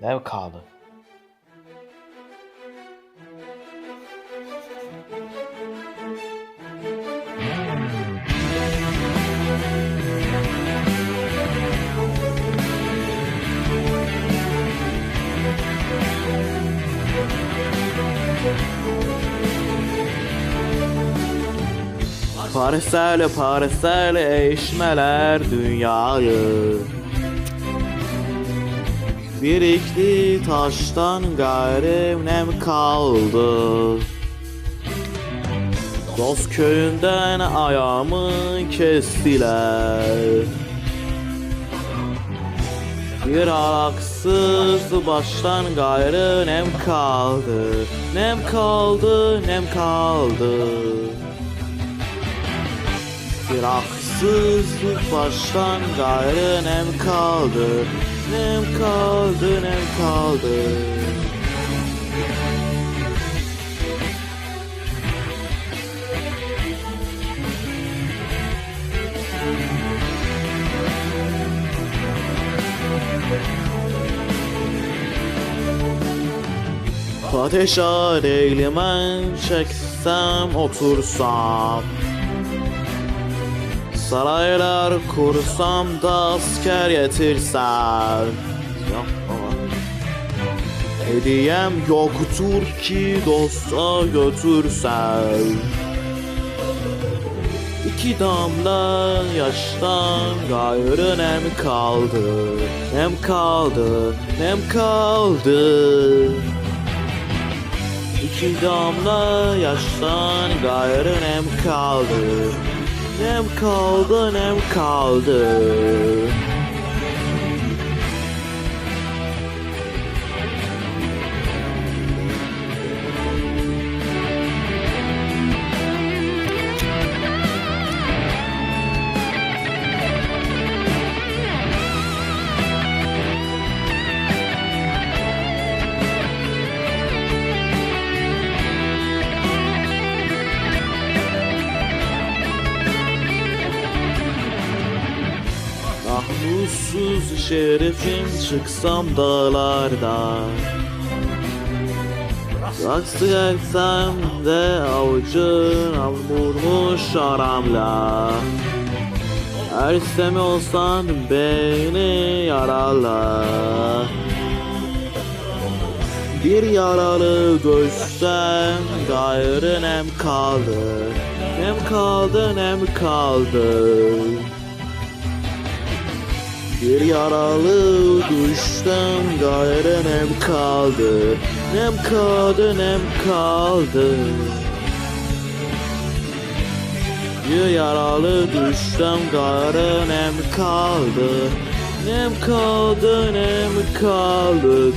Ne kaldı? Parsel parsel eşmeler dünyayı Birikti taştan gayrı nem kaldı. Dost köyünden ayağımı kestiler. Bir araksız baştan gayrı nem kaldı. Nem kaldı, nem kaldı bir haksızlık baştan gayrı nem kaldı Nem kaldı nem kaldı. Ateşe değlimen çeksem otursam Saraylar kursam da asker getirsem Yok baba. Hediyem yoktur ki dosta götürsem. İki damla yaştan gayrı nem kaldı Nem kaldı, nem kaldı. İki damla yaştan gayrı nem kaldı Nem kaldı, nem kaldı Namussuz şerefim çıksam dağlardan Saksı gelsem de avucun vurmuş aramla. Ersem olsan beni yarala Bir yaralı görsem gayrı nem kaldı. Nem kaldı nem kaldı bir yaralı düştüm gayrı nem kaldı. Nem kaldı nem kaldı. Bir yaralı düştüm gayrı nem kaldı. Nem kaldı nem kaldı